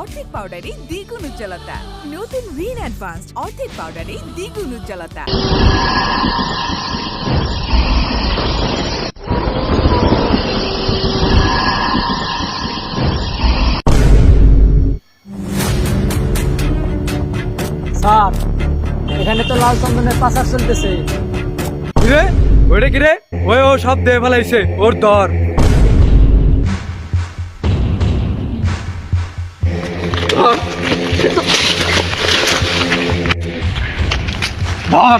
অর্ধেক পাউডারে দ্বিগুণ উজ্জ্বলতা নতুন রিন অ্যাডভান্সড অর্ধেক পাউডারে দ্বিগুণ উজ্জ্বলতা স্যার এখানে তো লাল চন্দনের পাচার চলতেছে। ওইটা কিরে ওই ও সব দিয়ে ফেলাইছে ওর দর। ধর।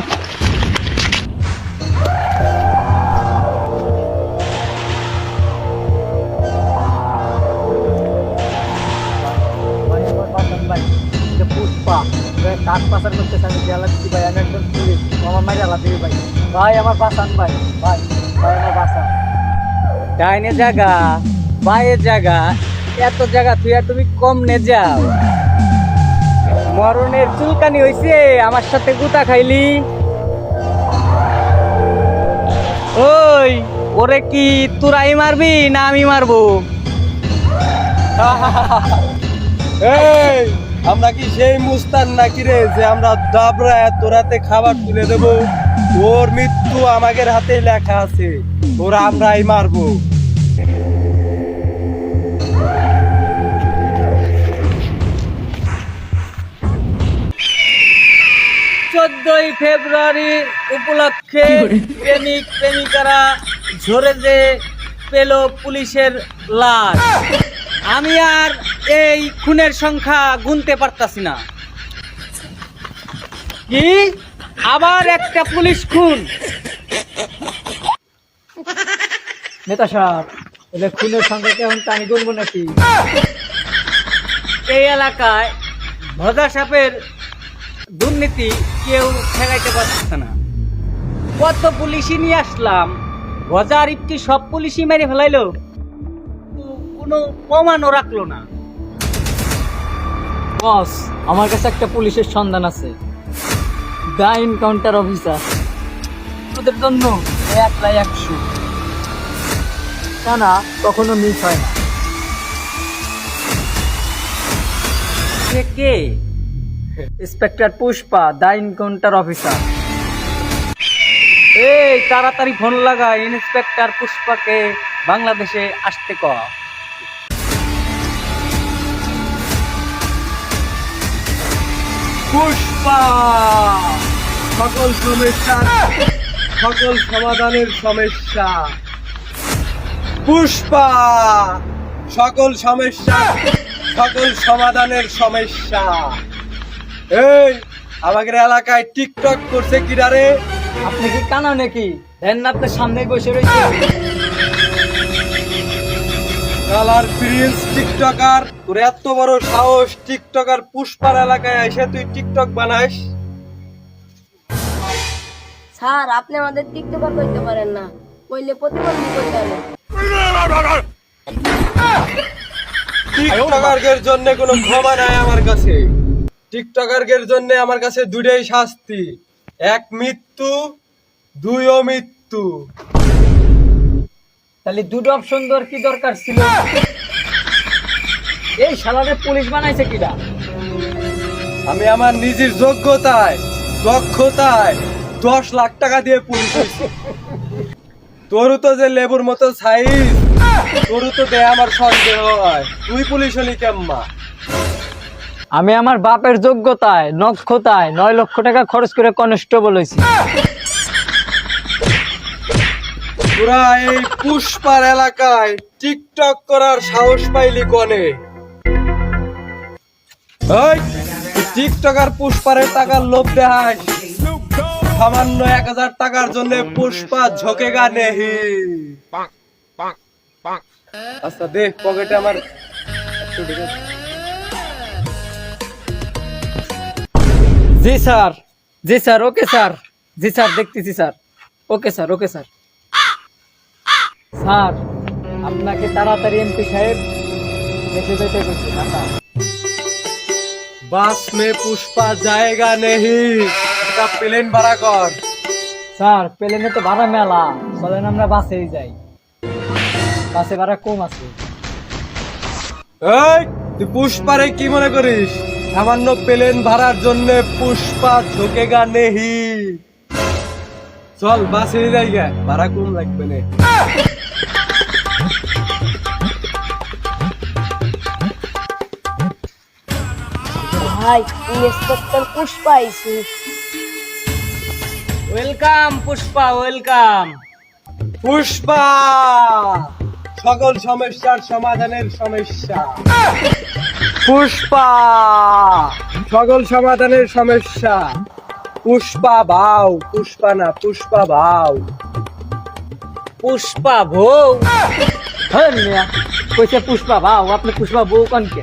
কাঠ পাচার করতেছে আমি জেলা দিচ্ছি ভাই, আমি পুলিশ। আমার মাঝে আলাদা দিবি ভাই। ভাই, আমার বাসান ভাই। ভাই ভাই, আমার বাসান ডাইনে জায়গা জায়গা। এত জায়গা তুই আর তুমি কম নে যাও। মরণের চুলকানি হইছে, আমার সাথে গুতা খাইলি। ওই, ওরে কি তোরাই মারবি না আমি মারবো? এই আমরা কি সেই মুস্তান নাকি রে যে আমরা দাবরা তোরাতে খাবার তুলে দেব? ওর মৃত্যু আমাদের হাতে লেখা আছে। ওরা আমরাই মারবো। চোদ্দই ফেব্রুয়ারি উপলক্ষে প্রেমিক প্রেমিকারা ঝরে যে পেল পুলিশের লাশ। আমি আর এই খুনের সংখ্যা গুনতে পারতাছি না। কি? আবার একটা পুলিশ খুন। নেতা সাহেব খুনের সংখ্যা কেমন আমি গুনবো নাকি? এই এলাকায় ভদা সাপের দুর্নীতি কেউ ঠেকাইতে পারছে না। কত পুলিশই নিয়ে আসলাম গজার ইপটি সব পুলিশই মেরে ফেলাইলো। কোনো প্রমাণও রাখল না। বস, আমার কাছে একটা পুলিশের সন্ধান আছে। দা এনকাউন্টার অফিসার ওদের জন্য এক লাই একশো না কখনো মিস হয় না। কে? Inspector Pushpa the encounter officer এই, তাড়াতাড়ি ফোন লাগা ইন্সপেক্টর পুষ্পাকে বাংলাদেশে আসতে ক পুষ্পা! সকল সমস্যা, সকল সমাধানের সমস্যা। পুষ্পা! সকল সমস্যা, সকল সমাধানের সমস্যা। এই, আমাদের এলাকায় টিকটক করছে কিরারে? আপনি কি কানা নাকি? দেন আপনার সামনে বসে রয়েছে কালার প্রিন্স টিকটকার। তোর এত বড় সাহস টিকটকার পুষ্পার এলাকায় এসে তুই টিকটক বানাস? স্যার আপনি আমাদের টিকটকার করতে পারেন না। কইলে প্রতিবন্ধী করতে হবে। টিকটকারদের জন্য কোনো ক্ষমা নাই আমার কাছে। টিকটকারদের জন্য আমার কাছে দুটাই শাস্তি। এক মৃত্যু দুই অমৃত্যু তাহলে দুটো অপশন দেওয়ার কি দরকার ছিল? এই শালারে পুলিশ বানাইছে কিরা আমি আমার নিজের যোগ্যতায় দক্ষতায় দশ লাখ টাকা দিয়ে পুলিশ তোরও তো যে লেবুর মতো সাইজ তোরও তো দেয় আমার সন্দেহ হয়। তুই পুলিশ হলি কেম্মা। আমি আমার বাপের যোগ্যতায় নক্ষতায় নয় লক্ষ টাকা খরচ করে কনস্টেবল হয়েছি। তোরা এই পুষ্পার এলাকায় টিকটক করার সাহস পাইলি কনে? এই, তুই টিকটকার পুষ্পারের টাকার লোভ দেখাস। সামান্য এক হাজার টাকার জন্য পুষ্পা ঝোঁকেগা নেহি। আচ্ছা দে পকেটে আমার জি স্যার জি স্যার ওকে স্যার। জি স্যার দেখতেছি sir. Okay sir okay sir. Sir আপনাকে তাড়াতাড়ি এমপি সাহেব দেখে যেতে বলছি বাস মে পুষ্পা জায়গা নেহি। একটা প্লেন ভাড়া কর। স্যার প্লেনে তো ভাড়া মেলা চলেন আমরা বাসেই যাই। বাসে ভাড়া কম আছে। এই তুই পুষ্পারে কি মনে করিস? সামান্য প্লেন ভাড়ার জন্য পুষ্পা ঝোঁকেগা নেহি। চল বাসে যাই গে ভাড়া কম লাগবে না। ভাই ইন্সপেক্টর পুষ্পা আইছি। Welcome Pushpa welcome. পুষ্পা সকল সমস্যার সমাধানের সমস্যা। পুষ্পা সকল সমাধানের সমস্যা। পুষ্পা ভাও পুষ্পা না পুষ্পা ভাও পুষ্পা বউ। হ্যাঁ কইছে পুষ্পা ভাও আপনি পুষ্পা বউ কনকে